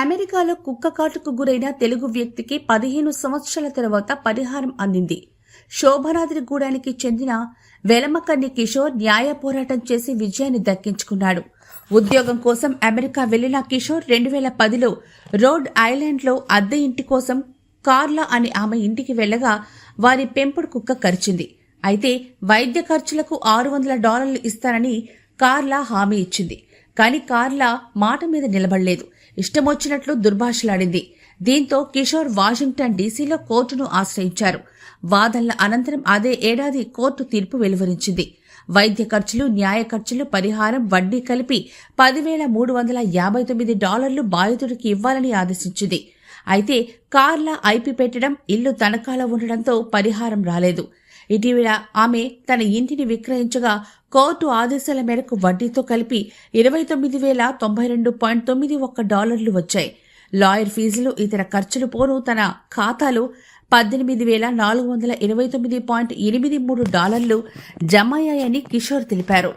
అమెరికాలో కుక్క కాటుకు గురైన తెలుగు వ్యక్తికి పదిహేను సంవత్సరాల తర్వాత పరిహారం అందింది. శోభనాద్రిగూడానికి చెందిన వెలమకన్ని కిషోర్ న్యాయ పోరాటం చేసి విజయాన్ని దక్కించుకున్నాడు. ఉద్యోగం కోసం అమెరికా వెళ్ళిన కిషోర్ రెండు వేల పదిలో రోడ్ ఐలాండ్లో అద్దె ఇంటి కోసం కార్లా అనే ఆమె ఇంటికి వెళ్ళగా వారి పెంపుడు కుక్క కరిచింది. అయితే వైద్య ఖర్చులకు ఆరు వందల డాలర్లు ఇస్తానని కార్లా హామీ ఇచ్చింది. కానీ కార్లా మాట మీద నిలబడలేదు. ఇష్టమొచ్చినట్లు దుర్భాషలాడింది. దీంతో కిషోర్ వాషింగ్టన్ డీసీలో కోర్టును ఆశ్రయించారు. వాదనల అనంతరం అదే ఏడాది కోర్టు తీర్పు వెలువరించింది. వైద్య ఖర్చులు న్యాయ ఖర్చులు పరిహారం వడ్డీ కలిపి పదివేల మూడు వందల యాభై తొమ్మిది డాలర్లు బాధితుడికి ఇవ్వాలని ఆదేశించింది. అయితే కార్లా ఐపి పెట్టడం ఇల్లు తనఖాలో ఉండడంతో పరిహారం రాలేదు. ఇటీవల ఆమె తన ఇంటిని విక్రయించగా కోర్టు ఆదేశాల మేరకు వడ్డీతో కలిపి ఇరవై తొమ్మిది వేల తొంభై రెండు పాయింట్ తొమ్మిది ఒక్క డాలర్లు వచ్చాయి. లాయర్ ఫీజులు ఇతర ఖర్చులు పోను తన ఖాతాలో పద్దెనిమిది వేల నాలుగు వందల ఇరవై తొమ్మిది పాయింట్ ఎనిమిది మూడు డాలర్లు జమ అయ్యాయని కిషోర్ తెలిపారు.